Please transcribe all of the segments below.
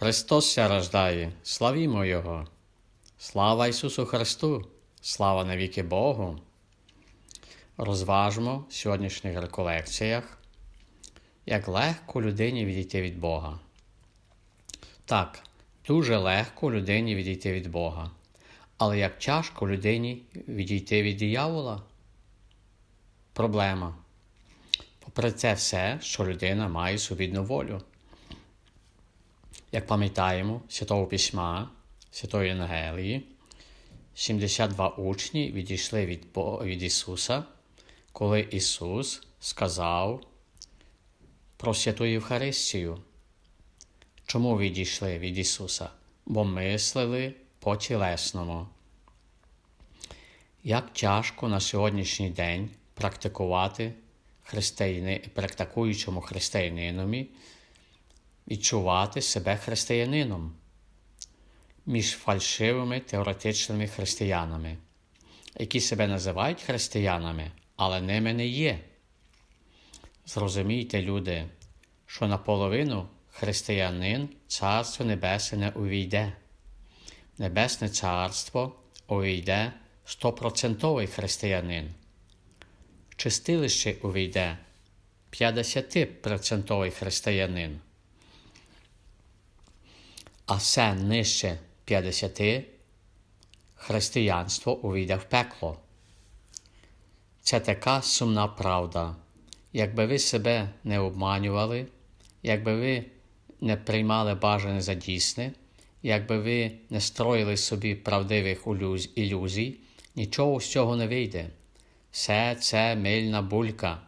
Христос ся рождає, славімо Його. Слава Ісусу Христу, слава навіки Богу. Розважмо в сьогоднішніх реколекціях, як легко людині відійти від Бога. Так, дуже легко людині відійти від Бога. Але як тяжко людині відійти від диявола? Проблема. Попри це все, що людина має свобідну волю. Як пам'ятаємо, Святого Письма, Святої Євангелії, 72 учні відійшли від, від Ісуса, коли Ісус сказав про святу Євхаристію. Чому відійшли від Ісуса? Бо мислили по тілесному. Як тяжко на сьогоднішній день практикувати християни, практикуючому християнинові відчувати себе християнином між фальшивими теоретичними християнами, які себе називають християнами, але ними не є. Зрозумійте, люди, що наполовину християнин Царство Небесне не увійде. Небесне Царство увійде стопроцентовий християнин. В чистилище увійде 50% християнин. А все нижче 50 християнство увійде в пекло. Це така сумна правда. Якби ви себе не обманювали, якби ви не приймали бажане за дійсне, якби ви не строїли собі правдивих ілюзій, нічого з цього не вийде. Все це мильна булька,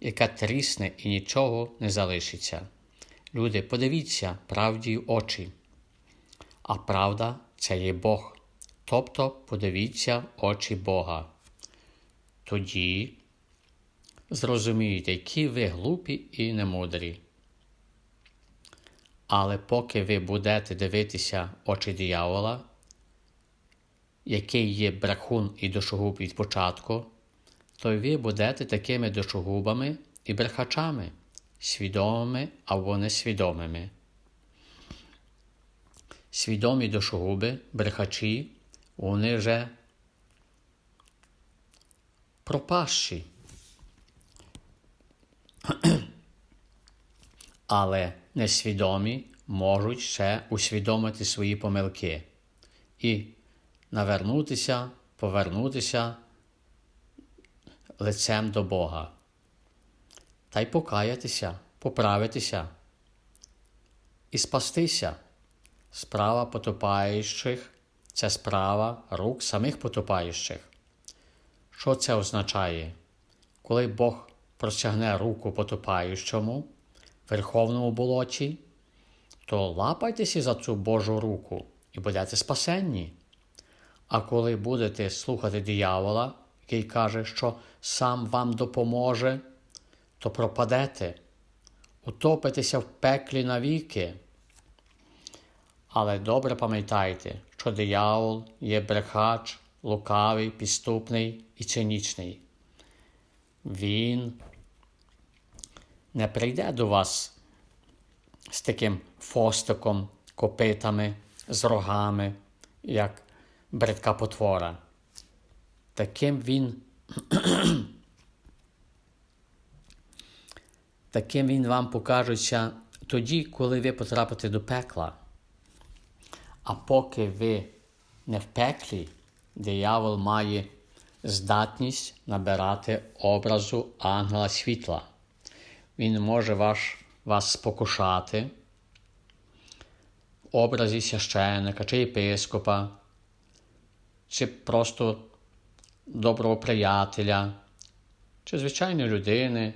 яка трісне і нічого не залишиться. Люди, подивіться правді в очі. А правда це є Бог. Тобто подивіться в очі Бога. Тоді зрозумієте, які ви глупі і немудрі. Але поки ви будете дивитися очі диявола, який є брехун і душогуб від початку, то ви будете такими душогубами і брехачами, свідомими або несвідомими. Свідомі душогуби, брехачі, вони вже пропащі. Але несвідомі можуть ще усвідомити свої помилки і навернутися, повернутися лицем до Бога та й покаятися, поправитися і спастися. Справа потопаючих це справа рук самих потопаючих. Що це означає? Коли Бог простягне руку потопаючому, верховному болоті, то лапайтеся за цю Божу руку і будете спасенні. А коли будете слухати диявола, який каже, що сам вам допоможе, то пропадете, утопитеся в пеклі навіки. Але добре пам'ятайте, що диявол є брехач, лукавий, підступний і цинічний. Він не прийде до вас з таким фостиком, копитами, з рогами, як бридка потвора. Таким він таким він вам покажеться тоді, коли ви потрапите до пекла. А поки ви не в пеклі, диявол має здатність набирати образу ангела світла. Він може ваш, вас спокушати в образі священника чи єпископа, чи просто доброго приятеля, чи звичайної людини,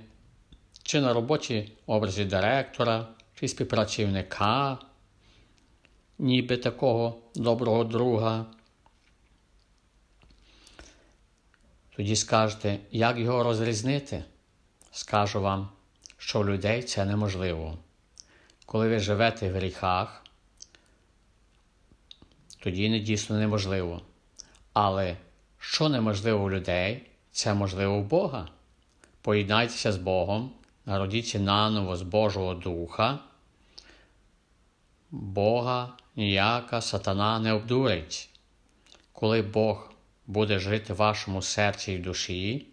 чи на роботі образі директора, чи співпрацівника ніби такого доброго друга. Тоді скажете, як його розрізнити? Скажу вам, що у людей це неможливо. Коли ви живете в гріхах, тоді не дійсно неможливо. Але що неможливо у людей, це можливо у Бога. Поєднайтеся з Богом, народіться наново з Божого Духа, Бога ніяка сатана не обдурить. Коли Бог буде жити в вашому серці і душі,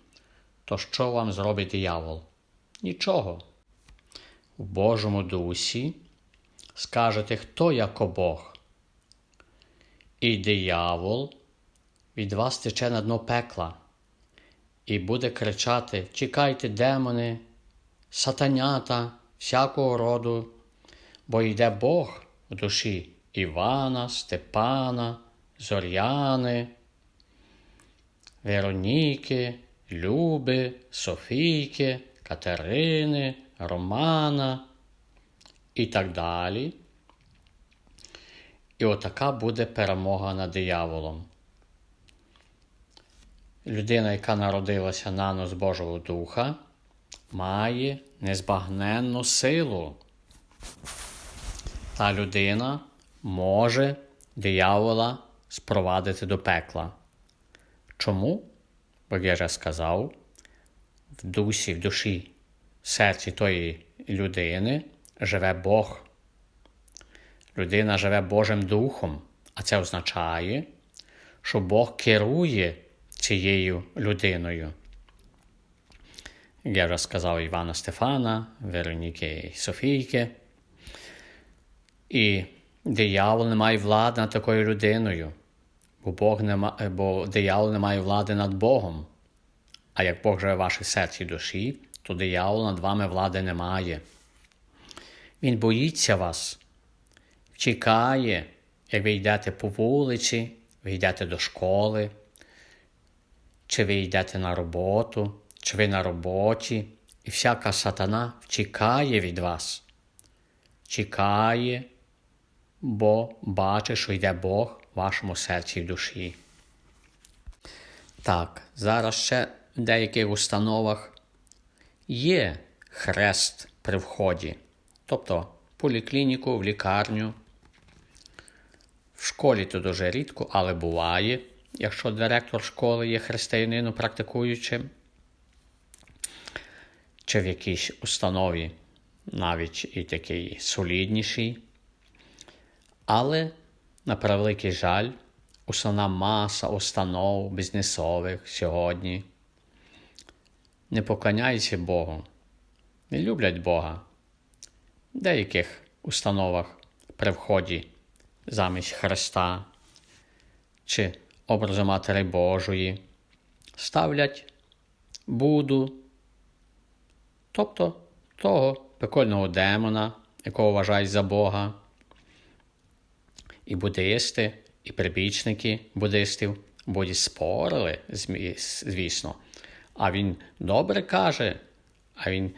то що вам зробить диявол? Нічого. В Божому дусі скажете, хто як Бог. І диявол від вас тече на дно пекла і буде кричати: Чекайте, демони, сатанята, всякого роду, бо йде Бог в душі Івана, Степана, Зоряни, Вероніки, Люби, Софійки, Катерини, Романа і так далі. І отака буде перемога над дияволом. Людина, яка народилася нано з Божого Духа, має незбагненну силу. Та людина може диявола спровадити до пекла. Чому? Бо я вже сказав, в дусі, в душі, в серці тої людини живе Бог. Людина живе Божим Духом, а це означає, що Бог керує цією людиною. Я вже сказав Івана Стефана, Вероніки і Софійки. І диявол не має влади над такою людиною, бо, Бог не ма... бо диявол не має влади над Богом. А як Бог живе в вашій серці і душі, то диявол над вами влади не має. Він боїться вас, чекає, як ви йдете по вулиці, ви йдете до школи, чи ви йдете на роботу, чи ви на роботі, і всяка сатана чекає від вас. Чекає, бо бачить, що йде Бог в вашому серці і душі. Так, зараз ще в деяких установах є хрест при вході, тобто в поліклініку, в лікарню. В школі то дуже рідко, але буває, якщо директор школи є християнином практикуючим, чи в якійсь установі навіть і такий солідніший. Але, на превеликий жаль, основна маса установ бізнесових сьогодні не поклоняються Богу, не люблять Бога. В деяких установах при вході замість Христа чи образу Матері Божої ставлять Буду, тобто того пекольного демона, якого вважають за Бога. І буддисти, і прибічники буддистів будуть спорили, звісно. А він добре каже, а він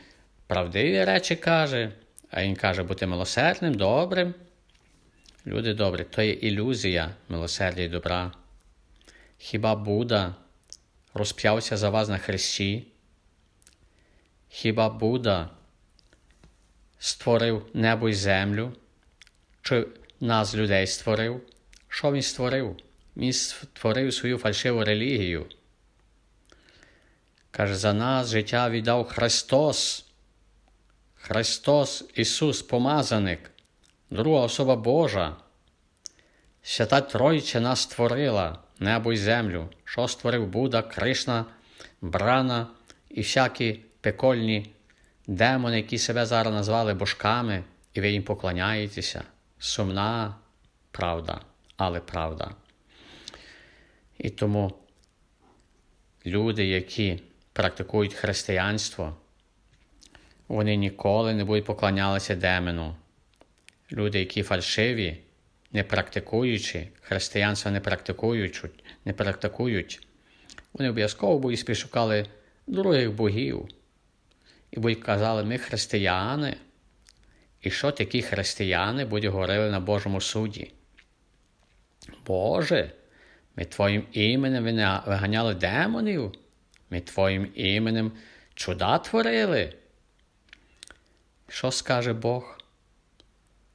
правдиві речі каже, а він каже бути милосердним, добрим. Люди добрі, то є ілюзія милосердя і добра. Хіба Будда розп'явся за вас на хресті? Хіба Будда створив небо й землю? Чи нас людей створив? Що він створив? Він створив свою фальшиву релігію. Каже, за нас життя віддав Христос. Христос Ісус Помазаник, друга особа Божа. Свята Тройця нас створила небо й землю, що створив Будда, Кришна, Брана і всякі пекольні демони, які себе зараз назвали божками, і ви їм поклоняєтеся. Сумна правда, але правда. І тому люди, які практикують християнство, вони ніколи не будуть поклонялися демону. Люди, які фальшиві, не практикуючи, християнство не практикують, не практикують, вони обов'язково будуть спішукали других богів. І будуть казали, ми християни. І що такі християни будуть говорили на Божому суді? Боже, ми Твоїм іменем виганяли демонів, ми Твоїм іменем чуда творили. Що скаже Бог?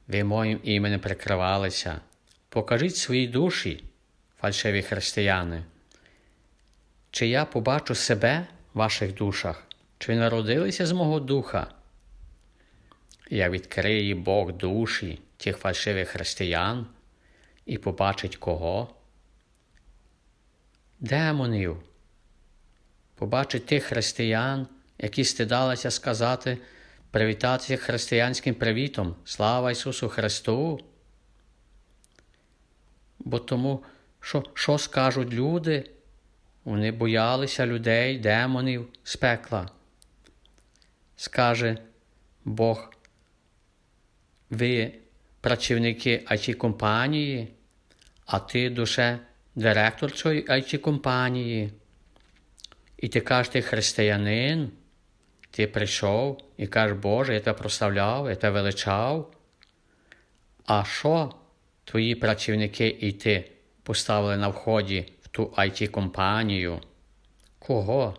Ви моїм іменем прикривалися. Покажіть свої душі, фальшиві християни. Чи я побачу себе в ваших душах, чи народилися з мого духа? Я відкрию Бог душі тих фальшивих християн і побачить кого? Демонів. Побачить тих християн, які стидалися сказати, привітатися християнським привітом. Слава Ісусу Христу! Бо тому, що, що скажуть люди? Вони боялися людей, демонів з пекла. Скаже Бог, ви працівники it компанії, а ти душе директор цієї it компанії. І ти кажеш, ти християнин, ти прийшов і кажеш, Боже, я тебе прославляв, я тебе величав. А що твої працівники і ти поставили на вході в ту it компанію Кого?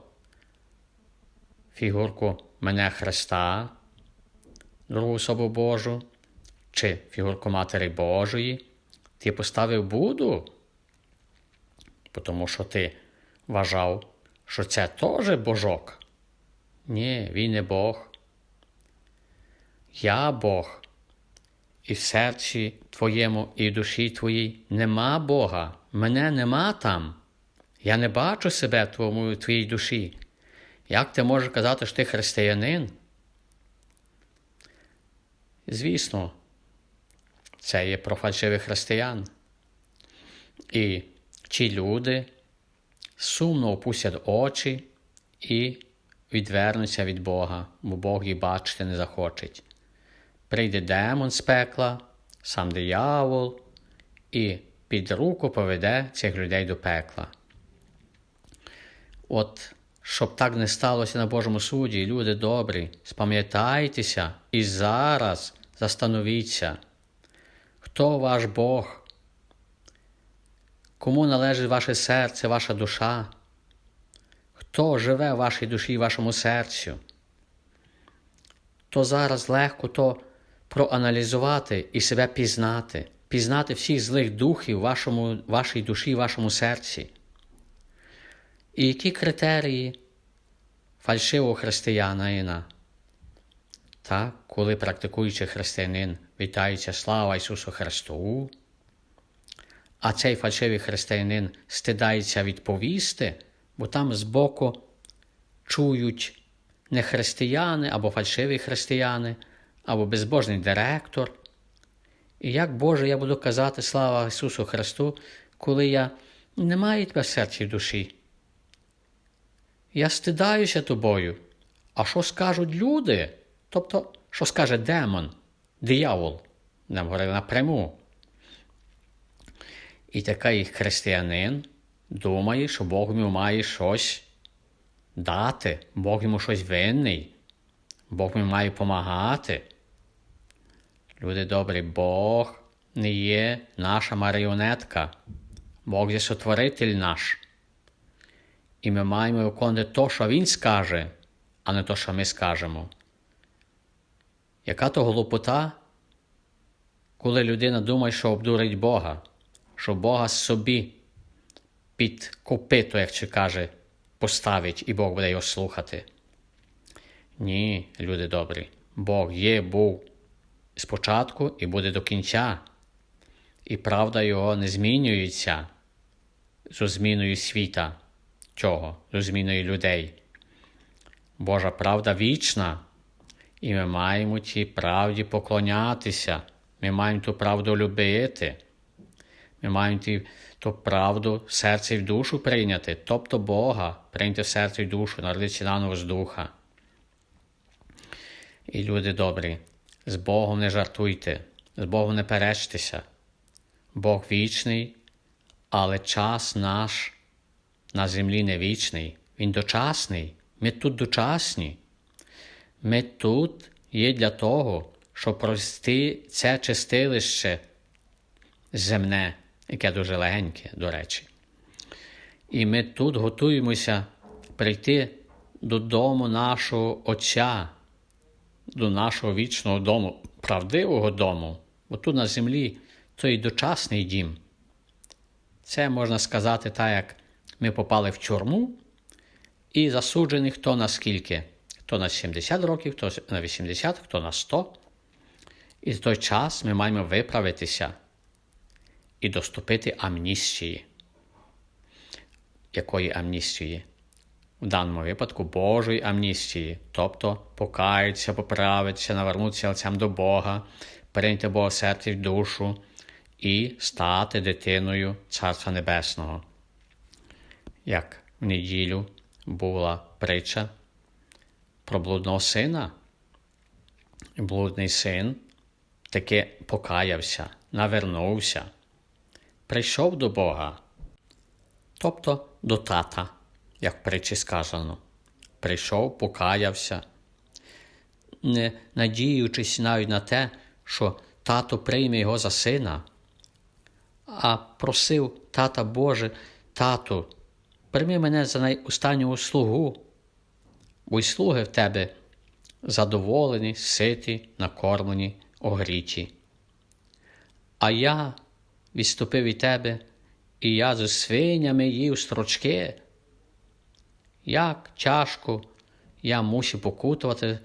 Фігурку мене Христа, другу особу Божу, чи фігурку Матері Божої, ти поставив Буду, тому що ти вважав, що це теж Божок. Ні, він не Бог. Я Бог. І в серці твоєму, і в душі твоїй нема Бога. Мене нема там. Я не бачу себе в твоїй душі. Як ти можеш казати, що ти християнин? Звісно, це є про фальшивих християн. І ті люди сумно опустять очі і відвернуться від Бога, бо Бог їх бачити не захоче. Прийде демон з пекла, сам диявол, і під руку поведе цих людей до пекла. От, щоб так не сталося на Божому суді, люди добрі, спам'ятайтеся і зараз застановіться, хто ваш Бог, кому належить ваше серце, ваша душа, хто живе в вашій душі і вашому серцю, то зараз легко то проаналізувати і себе пізнати, пізнати всіх злих духів в вашому, вашій душі і вашому серці. І які критерії фальшивого християнина? Так, коли практикуючий християнин вітається слава Ісусу Христу, а цей фальшивий християнин стидається відповісти, бо там збоку чують не християни або фальшиві християни, або безбожний директор. І як Боже я буду казати слава Ісусу Христу, коли я не маю тебе в серці і душі? Я стидаюся тобою. А що скажуть люди? Тобто, що скаже демон, диявол, нам говорили напряму. І такий християнин думає, що Бог йому має щось дати, Бог йому щось винний, Бог йому має допомагати. Люди добрі, Бог не є наша маріонетка, Бог є сотворитель наш. І ми маємо виконувати то, що Він скаже, а не то, що ми скажемо. Яка то глупота, коли людина думає, що обдурить Бога, що Бога собі під копито, як чи каже, поставить, і Бог буде його слухати? Ні, люди добрі, Бог є, був спочатку і буде до кінця, і правда Його не змінюється з зміною світа. Чого? З зміною людей. Божа правда вічна, і ми маємо тій правді поклонятися. Ми маємо ту правду любити. Ми маємо ту правду в серце і в душу прийняти, тобто Бога, прийняти в серце і душу, народитися наново з духа. І люди добрі, з Богом не жартуйте, з Богом не перечтеся. Бог вічний, але час наш на землі не вічний, він дочасний. Ми тут дочасні. Ми тут є для того, щоб прости це чистилище земне, яке дуже легеньке, до речі. І ми тут готуємося прийти додому нашого Отця, до нашого вічного дому, правдивого дому, бо тут на землі той дочасний дім. Це можна сказати так, як ми попали в тюрму і засуджений хто на скільки? Хто на 70 років, хто на 80, хто на 100. І в той час ми маємо виправитися і доступити амністії. Якої амністії? В даному випадку Божої амністії, тобто покаятися, поправитися, навернутися лицем до Бога, прийняти Бога в серці в душу і стати дитиною Царства Небесного. Як в неділю була притча про блудного сина, блудний син таки покаявся, навернувся, прийшов до Бога, тобто до тата, як в притчі сказано. Прийшов, покаявся, не надіючись навіть на те, що тато прийме його за сина, а просив тата Боже, тату, прийми мене за найостанню слугу, бо й слуги в тебе задоволені, ситі, накормлені, огріті. А я відступив від тебе, і я з свинями їв строчки. Як тяжко я мусив покутувати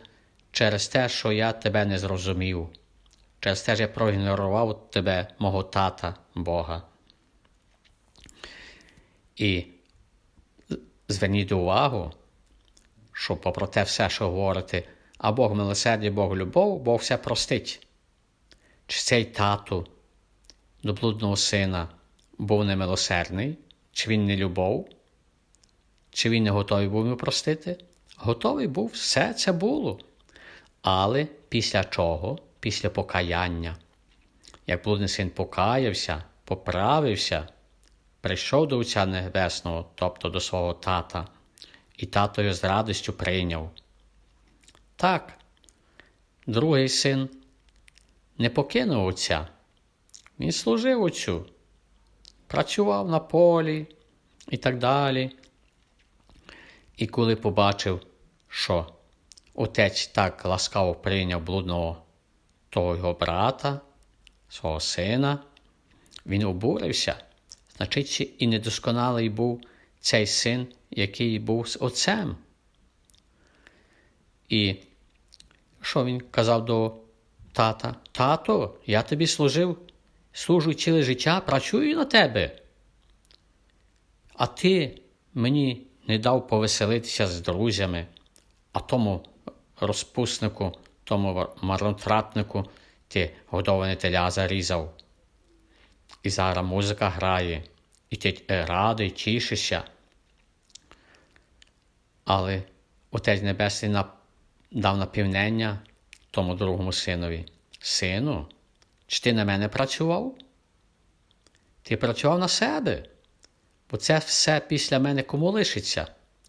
через те, що я тебе не зрозумів, через те, що я проігнорував тебе, мого тата Бога. І зверніть увагу, що попри те все, що говорите, а Бог милосердя, Бог любов, Бог все простить. Чи цей тату до блудного сина був немилосердний, чи він не любов, чи він не готовий був йому простити? Готовий був, все це було. Але після чого? Після покаяння. Як блудний син покаявся, поправився, прийшов до Отця Небесного, тобто до свого тата, і тато його з радістю прийняв. Так, другий син не покинув отця. Він служив отцю, працював на полі і так далі. І коли побачив, що отець так ласкаво прийняв блудного того його брата, свого сина, він обурився, значить, і недосконалий був цей син, який був з отцем. І що він казав до тата? Тато, я тобі служив, служу ціле життя, працюю на тебе. А ти мені не дав повеселитися з друзями, а тому розпуснику, тому марнотратнику ти годоване теля зарізав. І зараз музика грає, і ти радий, тішишся. Але Отець Небесний дав напівнення тому другому синові. Сину, чи ти на мене працював? Ти працював на себе, бо це все після мене кому лишиться?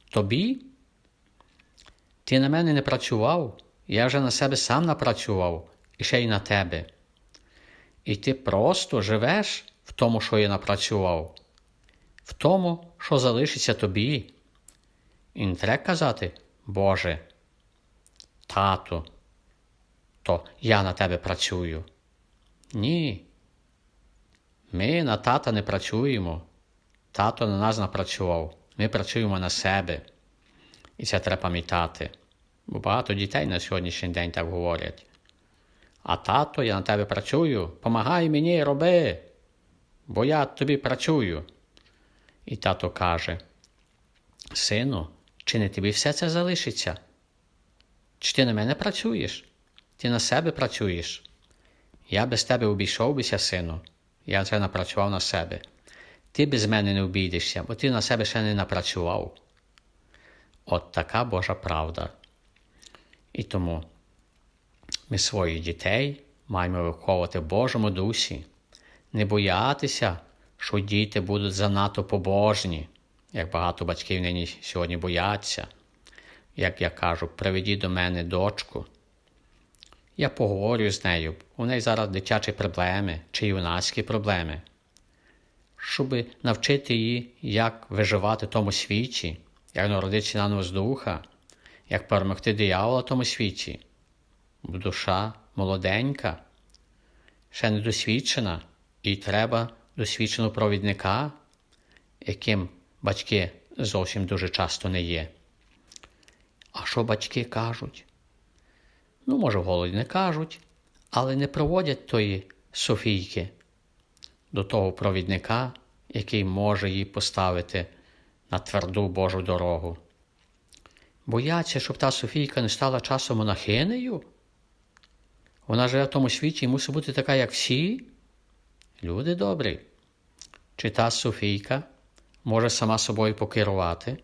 Тобі? Ти на мене не працював, я вже на себе сам напрацював і ще й на тебе. І ти просто живеш в тому, що я напрацював, в тому, що залишиться тобі. І не треба казати, Боже, тату, то я на тебе працюю. Ні. Ми на тата не працюємо. Тато на нас напрацював. Ми працюємо на себе. І це треба пам'ятати. Бо багато дітей на сьогоднішній день так говорять. А тато, я на тебе працюю, помагай мені роби, бо я тобі працюю. І тато каже: Сину, чи не тобі все це залишиться? Чи ти на мене працюєш? Ти на себе працюєш? Я без тебе обійшов бися, сину, я вже напрацював на себе. Ти без мене не обійдешся, бо ти на себе ще не напрацював. От така Божа правда. І тому ми своїх дітей маємо виховувати в Божому дусі, не боятися, що діти будуть занадто побожні, як багато батьків нині сьогодні бояться. Як я кажу, приведіть до мене дочку. Я поговорю з нею, у неї зараз дитячі проблеми чи юнацькі проблеми, щоб навчити її, як виживати в тому світі, як народитися на з духа, як перемогти диявола в тому світі. Душа молоденька, ще не досвідчена, і треба досвідченого провідника, яким батьки зовсім дуже часто не є. А що батьки кажуть? Ну, може, голоді не кажуть, але не проводять тої Софійки до того провідника, який може її поставити на тверду Божу дорогу. Бояться, щоб та Софійка не стала часом монахинею? Вона живе в тому світі і мусить бути така, як всі. Люди добрі. Чи та Софійка може сама собою покерувати?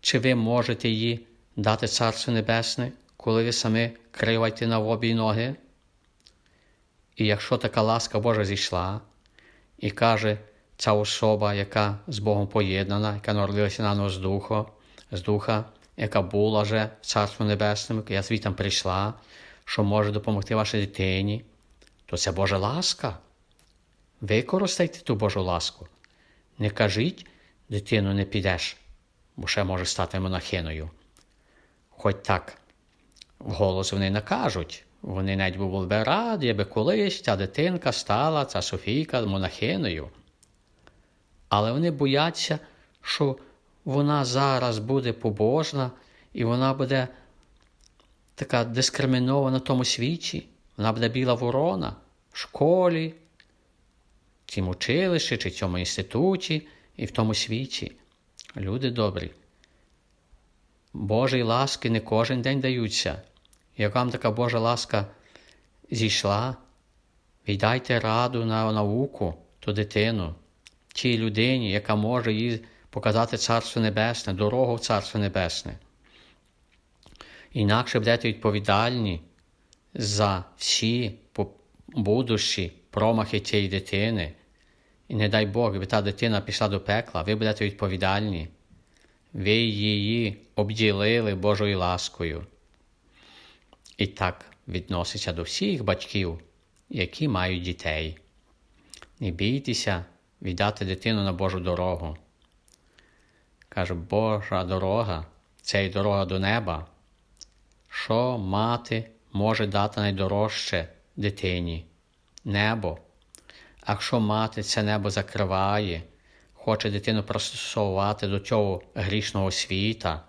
Чи ви можете їй дати Царство Небесне, коли ви самі криваєте на обі ноги? І якщо така ласка Божа зійшла, і каже ця особа, яка з Богом поєднана, яка народилася на нас з духа, яка була вже в Царстві Небесному, яка звітом прийшла, що може допомогти вашій дитині, то це Божа ласка. Використайте ту Божу ласку. Не кажіть, дитину, не підеш, бо ще може стати монахиною. Хоч так, вголос вони не кажуть. Вони навіть були б раді, аби колись ця дитинка стала, ця Софійка, монахиною. Але вони бояться, що вона зараз буде побожна і вона буде така дискримінована в тому світі. Вона буде біла ворона в школі, в цьому училищі чи в цьому інституті і в тому світі. Люди добрі. Божої ласки не кожен день даються. Як вам така Божа ласка зійшла, віддайте раду на науку ту дитину, тій людині, яка може їй показати Царство Небесне, дорогу в Царство Небесне. Інакше будете відповідальні за всі будущі промахи цієї дитини. І не дай Бог, якби та дитина пішла до пекла, ви будете відповідальні. Ви її обділили Божою ласкою. І так відноситься до всіх батьків, які мають дітей. Не бійтеся віддати дитину на Божу дорогу. Каже, Божа дорога це й дорога до неба. Що мати може дати найдорожче дитині? Небо. А якщо мати це небо закриває, хоче дитину пристосувати до цього грішного світа,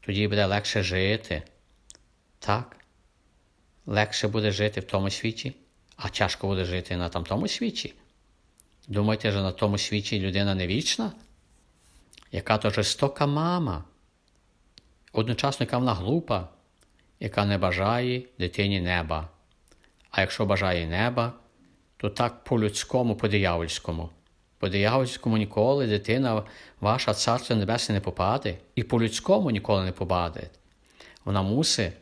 тоді буде легше жити. Так, легше буде жити в тому світі, а тяжко буде жити на тамтому світі. Думаєте, що на тому світі людина не вічна? Яка то жорстока мама, одночасно, яка вона глупа, яка не бажає дитині неба. А якщо бажає неба, то так по-людському, по-диявольському. По-диявольському ніколи дитина ваша царство небесне не попаде, і по-людському ніколи не попаде. Вона мусить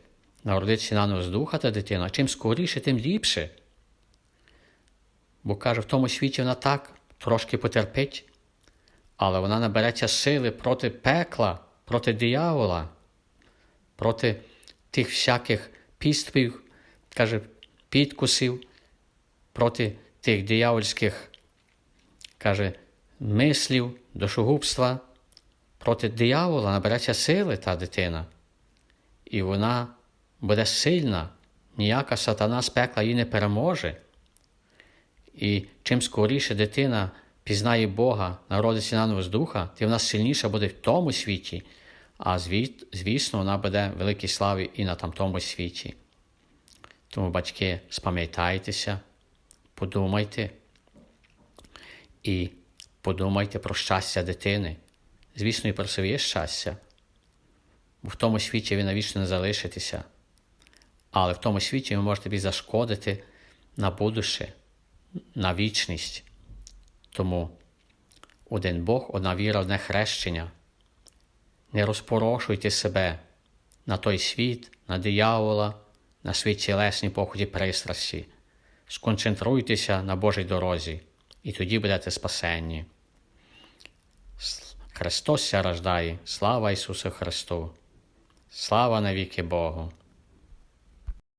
народитися на нас духа та дитина, чим скоріше, тим ліпше. Бо каже, в тому світі вона так трошки потерпить, але вона набереться сили проти пекла, проти диявола, проти тих всяких піствів, каже, підкусів, проти тих диявольських, каже, мислів, душогубства, проти диявола набереться сили та дитина. І вона буде сильна, ніяка сатана з пекла її не переможе. І чим скоріше дитина пізнає Бога, народиться на з духа, тим вона сильніша буде в тому світі, а звісно, вона буде великій славі і на тамтому світі. Тому, батьки, спам'ятайтеся, подумайте і подумайте про щастя дитини. Звісно, і про своє щастя. Бо в тому світі ви навічно не залишитеся. Але в тому світі ви можете тобі зашкодити на будуще, на вічність. Тому один Бог, одна віра, одне хрещення. Не розпорошуйте себе на той світ, на диявола, на свій тілесні поході пристрасті. Сконцентруйтеся на Божій дорозі, і тоді будете спасенні. Христос ся рождає, слава Ісусу Христу, слава навіки Богу!